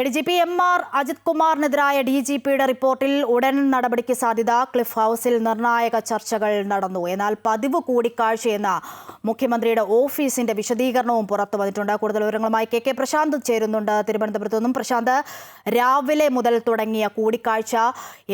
A D G P M R Ajith കുമാറിനെതിരായ D G പിയുടെ റിപ്പോർട്ടിൽ ഉടൻ നടപടിക്ക് സാധ്യത ക്ലിഫ് ഹൗസിൽ നിർണായക ചർച്ചകൾ നടന്നു. എന്നാൽ പതിവ് കൂടിക്കാഴ്ചയെന്ന മുഖ്യമന്ത്രിയുടെ ഓഫീസിന്റെ വിശദീകരണവും പുറത്തു വന്നിട്ടുണ്ട്. കൂടുതൽ വിവരങ്ങളുമായി കെ കെ പ്രശാന്ത് ചേരുന്നുണ്ട്. തിരുവനന്തപുരത്തു നിന്നും പ്രശാന്ത് രാവിലെ മുതൽ തുടങ്ങിയ കൂടിക്കാഴ്ച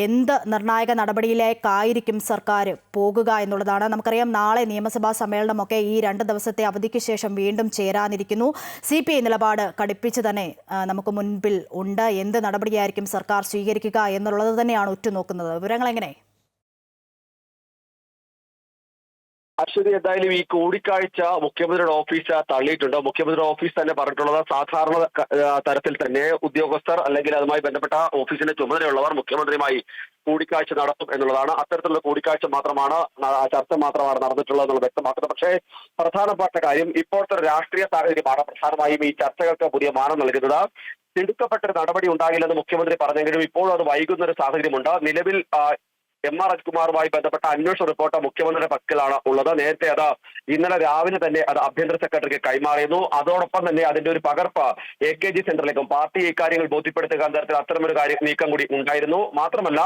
എന്ത് നിർണായക നടപടിയിലേക്കായിരിക്കും സർക്കാർ പോകുക എന്നുള്ളതാണ്. നമുക്കറിയാം നാളെ നിയമസഭാ സമ്മേളനമൊക്കെ ഈ രണ്ട് ദിവസത്തെ അവധിക്ക് ശേഷം വീണ്ടും ചേരാനിരിക്കുന്നു. സി പി ഐ നിലപാട് കടുപ്പിച്ച് തന്നെ നമുക്ക് മുൻപിൽ ഉണ്ട്. എന്ത് നടപടിയായിരിക്കും സർക്കാർ സ്വീകരിക്കുക എന്നുള്ളത് തന്നെയാണ് ഉറ്റുനോക്കുന്നത്. വിവരങ്ങൾ എങ്ങനെ? അശ്വതി എന്തായാലും ഈ കൂടിക്കാഴ്ച മുഖ്യമന്ത്രിയുടെ ഓഫീസ് തള്ളിയിട്ടുണ്ട്. മുഖ്യമന്ത്രിയുടെ ഓഫീസ് തന്നെ പറഞ്ഞിട്ടുള്ളത് സാധാരണ തരത്തിൽ തന്നെ ഉദ്യോഗസ്ഥർ അല്ലെങ്കിൽ അതുമായി ബന്ധപ്പെട്ട ഓഫീസിന്റെ ചുമതലയുള്ളവർ മുഖ്യമന്ത്രിയുമായി കൂടിക്കാഴ്ച നടത്തും എന്നുള്ളതാണ്. അത്തരത്തിലുള്ള കൂടിക്കാഴ്ച മാത്രമാണ് ചർച്ച മാത്രമാണ് നടന്നിട്ടുള്ളത് എന്നുള്ളത് വ്യക്തമാക്കുന്നത്. പക്ഷേ പ്രധാനപ്പെട്ട കാര്യം ഇപ്പോഴത്തെ രാഷ്ട്രീയ സാഹചര്യമാണ് പ്രധാനമായും ഈ ചർച്ചകൾക്ക് പുതിയ മാനം നൽകുന്നത്. തിടുക്കപ്പെട്ടൊരു നടപടി ഉണ്ടാകില്ലെന്ന് മുഖ്യമന്ത്രി പറഞ്ഞെങ്കിലും ഇപ്പോഴും അത് വൈകുന്ന ഒരു സാഹചര്യമുണ്ട്. നിലവിൽ എം ആർ അജ്കുമാറുമായി ബന്ധപ്പെട്ട അന്വേഷണ റിപ്പോർട്ട് മുഖ്യമന്ത്രിയുടെ പക്കലാണ് ഉള്ളത്. നേരത്തെ അത് ഇന്നലെ രാവിലെ തന്നെ അത് ആഭ്യന്തര സെക്രട്ടറിക്ക് കൈമാറിയിരുന്നു. അതോടൊപ്പം തന്നെ അതിന്റെ ഒരു പകർപ്പ് എ കെ ജി സെന്ററിലേക്കും പാർട്ടി ഇക്കാര്യങ്ങൾ ബോധ്യപ്പെടുത്തുക തരത്തിൽ അത്തരമൊരു കാര്യം നീക്കം കൂടി ഉണ്ടായിരുന്നു. മാത്രമല്ല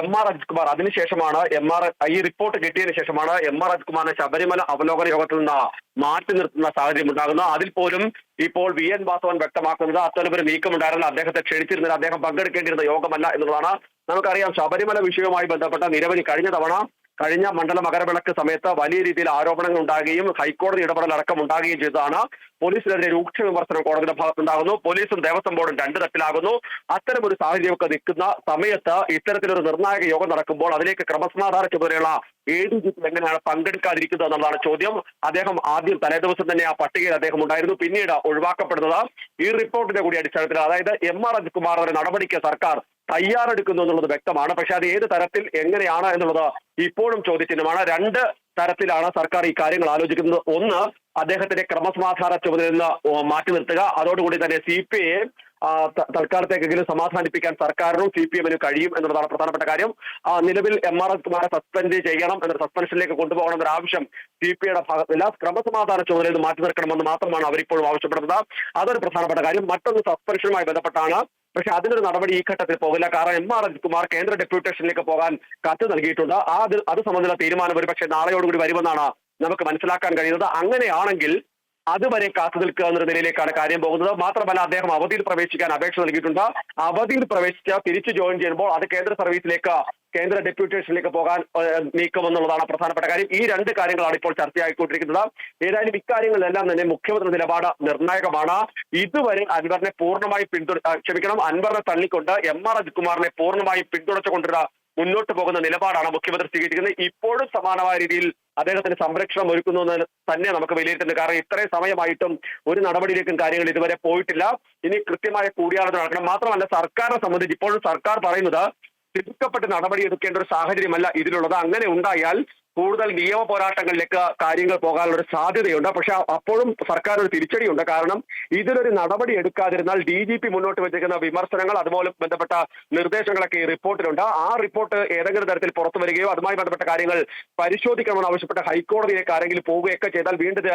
എം ആർ അജിത്കുമാർ. അതിനുശേഷമാണ് എം ആർ ഈ റിപ്പോർട്ട് കിട്ടിയതിനു ശേഷമാണ് എം ആർ അജിത്കുമാറിനെ ശബരിമല അവലോകന യോഗത്തിൽ നിന്ന് മാറ്റി നിർത്തുന്ന സാഹചര്യം ഉണ്ടാകുന്നത്. അതിൽ പോലും ഇപ്പോൾ വി എൻ വാസവൻ വ്യക്തമാക്കുന്നത് അത്തരമൊരു നീക്കമുണ്ടായിരുന്നില്ല അദ്ദേഹത്തെ ക്ഷണിച്ചിരുന്നില്ല. അദ്ദേഹം പങ്കെടുക്കേണ്ടിരുന്ന യോഗമല്ല എന്നുള്ളതാണ് നമുക്കറിയാം. ശബരിമല വിഷയവുമായി ബന്ധപ്പെട്ട നിരവധി കഴിഞ്ഞ തവണ കഴിഞ്ഞ മണ്ഡല മകരവിളക്ക് സമയത്ത് വലിയ രീതിയിൽ ആരോപണങ്ങൾ ഉണ്ടാകുകയും ഹൈക്കോടതി ഇടപെടൽ അടക്കം ഉണ്ടാകുകയും ചെയ്തതാണ്. പോലീസിനെതിരെ രൂക്ഷ വിമർശനം കോടതിയുടെ ഭാഗത്തുണ്ടാകുന്നു. പോലീസും ദേവസ്വം ബോർഡും രണ്ടു തട്ടിലാകുന്നു അത്തരം ഒരു സാഹചര്യമൊക്കെ നിൽക്കുന്ന സമയത്ത് ഇത്തരത്തിലൊരു നിർണായക യോഗം നടക്കുമ്പോൾ അതിലേക്ക് ക്രമസമാധാന ചുമതലയുള്ള എ ഡി ജി പി എങ്ങനെയാണ് പങ്കെടുക്കാതിരിക്കുന്നത് എന്നുള്ളതാണ് ചോദ്യം. അദ്ദേഹം ആദ്യം തലേദിവസം തന്നെ ആ പട്ടികയിൽ അദ്ദേഹം ഉണ്ടായിരുന്നു. പിന്നീട് ഒഴിവാക്കപ്പെടുന്നത്. ഈ റിപ്പോർട്ടിന്റെ കൂടി അടിസ്ഥാനത്തിൽ അതായത് എം ആർ അജിത് കുമാർ നടപടിക്ക് സർക്കാർ തയ്യാറെടുക്കുന്നു എന്നുള്ളത് വ്യക്തമാണ്. പക്ഷെ അത് ഏത് തരത്തിൽ എങ്ങനെയാണ് എന്നുള്ളത് ഇപ്പോഴും ചോദ്യചിഹ്നമാണ്. രണ്ട് തരത്തിലാണ് സർക്കാർ ഈ കാര്യങ്ങൾ ആലോചിക്കുന്നത്. ഒന്ന് അദ്ദേഹത്തിന്റെ ക്രമസമാധാന ചുമതലയിൽ നിന്ന് മാറ്റി നിർത്തുക. അതോടുകൂടി തന്നെ സി പി ഐയെ തൽക്കാലത്തേക്കെങ്കിലും സമാധാനിപ്പിക്കാൻ സർക്കാരിനും സി പി എമ്മിനും കഴിയും എന്നുള്ളതാണ് പ്രധാനപ്പെട്ട കാര്യം. നിലവിൽ എം ആർ എഫ് കുമാരെ സസ്പെൻഡ് ചെയ്യണം എന്ന സസ്പെൻഷനിലേക്ക് കൊണ്ടുപോകണം എന്നൊരു ആവശ്യം സി പി ഐയുടെ ഭാഗത്തില്ല ക്രമസമാധാന ചുമതലയിൽ മാറ്റി നിർത്തണമെന്ന് മാത്രമാണ് അവരിപ്പോഴും ആവശ്യപ്പെടുന്നത്. അതൊരു പ്രധാനപ്പെട്ട കാര്യം. മറ്റൊന്ന് സസ്പെൻഷനുമായി ബന്ധപ്പെട്ടാണ് പക്ഷെ അതിനൊരു നടപടി ഈ ഘട്ടത്തിൽ പോകില്ല. കാരണം എം ആർ കുമാർ കേന്ദ്ര ഡെപ്യൂട്ടേഷനിലേക്ക് പോകാൻ കത്ത് നൽകിയിട്ടുണ്ട്. ആ അത് അത് സംബന്ധിച്ച തീരുമാനം ഒരുപക്ഷെ നാളെയോടുകൂടി വരുമെന്നാണ് നമുക്ക് മനസ്സിലാക്കാൻ കഴിയുന്നത്. അങ്ങനെയാണെങ്കിൽ അതുവരെ കാത്തു നിൽക്കുക എന്നൊരു നിലയിലേക്കാണ് കാര്യം പോകുന്നത്. മാത്രമല്ല അദ്ദേഹം അവധിയിൽ പ്രവേശിക്കാൻ അപേക്ഷ നൽകിയിട്ടുണ്ട്. അവധിയിൽ പ്രവേശിച്ച തിരിച്ചു ജോയിൻ ചെയ്യുമ്പോൾ അത് കേന്ദ്ര സർവീസിലേക്ക് കേന്ദ്ര ഡെപ്യൂട്ടേഷനിലേക്ക് പോകാൻ നീക്കം എന്നുള്ളതാണ് പ്രധാനപ്പെട്ട കാര്യം. ഈ രണ്ട് കാര്യങ്ങളാണ് ഇപ്പോൾ ചർച്ചയായിക്കൊണ്ടിരിക്കുന്നത്. ഏതായാലും ഇക്കാര്യങ്ങളിലെല്ലാം തന്നെ മുഖ്യമന്ത്രി നിലപാട് നിർണായകമാണ്. ഇതുവരെ അൻവറിനെ പൂർണമായി പിന്തുണ ക്ഷമിക്കണം അൻവറിനെ തള്ളിക്കൊണ്ട് എം ആർ അജിത് കുമാറിനെ പൂർണമായും പിന്തുണച്ചുകൊണ്ടുള്ള മുന്നോട്ട് പോകുന്ന നിലപാടാണ് മുഖ്യമന്ത്രി സ്വീകരിക്കുന്നത്. ഇപ്പോഴും സമാനമായ രീതിയിൽ അദ്ദേഹത്തിന് സംരക്ഷണം ഒരുക്കുന്നു എന്ന് തന്നെ നമുക്ക് വിലയിരുത്തുന്നത് കാരണം ഇത്രയും സമയമായിട്ടും ഒരു നടപടിയിലേക്കും കാര്യങ്ങൾ ഇതുവരെ പോയിട്ടില്ല. ഇനി കൃത്യമായ കൂടിയാലോചന നടക്കണം. മാത്രമല്ല സർക്കാരിനെ സംബന്ധിച്ച് ഇപ്പോഴും സർക്കാർ പറയുന്നത് തിടുക്കപ്പെട്ട് നടപടി എടുക്കേണ്ട ഒരു സാഹചര്യമല്ല ഇതിലുള്ളത്. അങ്ങനെ ഉണ്ടായാൽ കൂടുതൽ നിയമ പോരാട്ടങ്ങളിലേക്ക് കാര്യങ്ങൾ പോകാനുള്ള സാധ്യതയുണ്ട്. പക്ഷെ അപ്പോഴും സർക്കാർ ഒരു തിരിച്ചടിയുണ്ട്. കാരണം ഇതിലൊരു നടപടി എടുക്കാതിരുന്നാൽ ഡി ജി പി മുന്നോട്ട് വെച്ചിരിക്കുന്ന വിമർശനങ്ങൾ അതുപോലെ ബന്ധപ്പെട്ട നിർദ്ദേശങ്ങളൊക്കെ ഈ റിപ്പോർട്ടിലുണ്ട്. ആ റിപ്പോർട്ട് ഏതെങ്കിലും തരത്തിൽ പുറത്തു വരികയോ അതുമായി ബന്ധപ്പെട്ട കാര്യങ്ങൾ പരിശോധിക്കണമെന്ന് ആവശ്യപ്പെട്ട ഹൈക്കോടതിയിലേക്ക് ആരെങ്കിലും പോവുകയൊക്കെ ചെയ്താൽ വീണ്ടും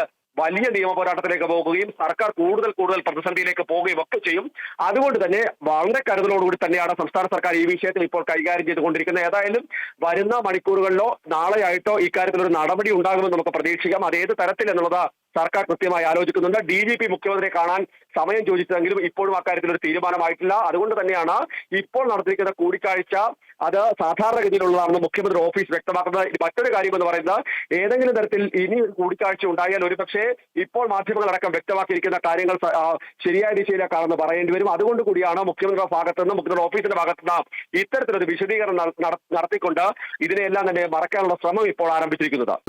വലിയ നിയമ പോരാട്ടത്തിലേക്ക് പോകുകയും സർക്കാർ കൂടുതൽ കൂടുതൽ പ്രതിസന്ധിയിലേക്ക് പോവുകയും ഒക്കെ ചെയ്യും. അതുകൊണ്ട് തന്നെ വളരെ കരുതലോടുകൂടി തന്നെയാണ് സംസ്ഥാന സർക്കാർ ഈ വിഷയത്തിൽ ഇപ്പോൾ കൈകാര്യം ചെയ്തുകൊണ്ടിരിക്കുന്നത്. ഏതായാലും വരുന്ന മണിക്കൂറുകളിലോ നാളെയായിട്ടോ ഇക്കാര്യത്തിൽ ഒരു നടപടി ഉണ്ടാകുമെന്ന് നമുക്ക് പ്രതീക്ഷിക്കാം. അത് ഏത് തരത്തിൽ എന്നുള്ളത് സർക്കാർ കൃത്യമായി ആലോചിക്കുന്നുണ്ട്. ഡി ജി പി മുഖ്യമന്ത്രിയെ കാണാൻ സമയം ചോദിച്ചതെങ്കിലും ഇപ്പോഴും അക്കാര്യത്തിൽ ഒരു തീരുമാനമായിട്ടില്ല. അതുകൊണ്ട് തന്നെയാണ് ഇപ്പോൾ നടത്തിയിരിക്കുന്ന കൂടിക്കാഴ്ച അത് സാധാരണഗതിയിലുള്ളതാണെന്ന് മുഖ്യമന്ത്രി ഓഫീസ് വ്യക്തമാക്കുന്നത്. മറ്റൊരു കാര്യം എന്ന് പറയുന്നത് ഏതെങ്കിലും തരത്തിൽ ഇനി കൂടിക്കാഴ്ച ഉണ്ടായാൽ ഒരുപക്ഷെ ഇപ്പോൾ മാധ്യമങ്ങളടക്കം വ്യക്തമാക്കിയിരിക്കുന്ന കാര്യങ്ങൾ ശരിയായ ദിശയിലേക്കാണെന്ന് പറയേണ്ടി വരും. അതുകൊണ്ട് കൂടിയാണ് മുഖ്യമന്ത്രിയുടെ ഭാഗത്തു നിന്ന് മുഖ്യമന്ത്രി ഓഫീസിന്റെ ഭാഗത്തു നിന്ന് ഇത്തരത്തിലൊരു വിശദീകരണം നട- നട- നടത്തിക്കൊണ്ട് ഇതിനെയെല്ലാം തന്നെ മറക്കാനുള്ള ശ്രമം ഇപ്പോൾ ആരംഭിച്ചിരിക്കുന്നത്.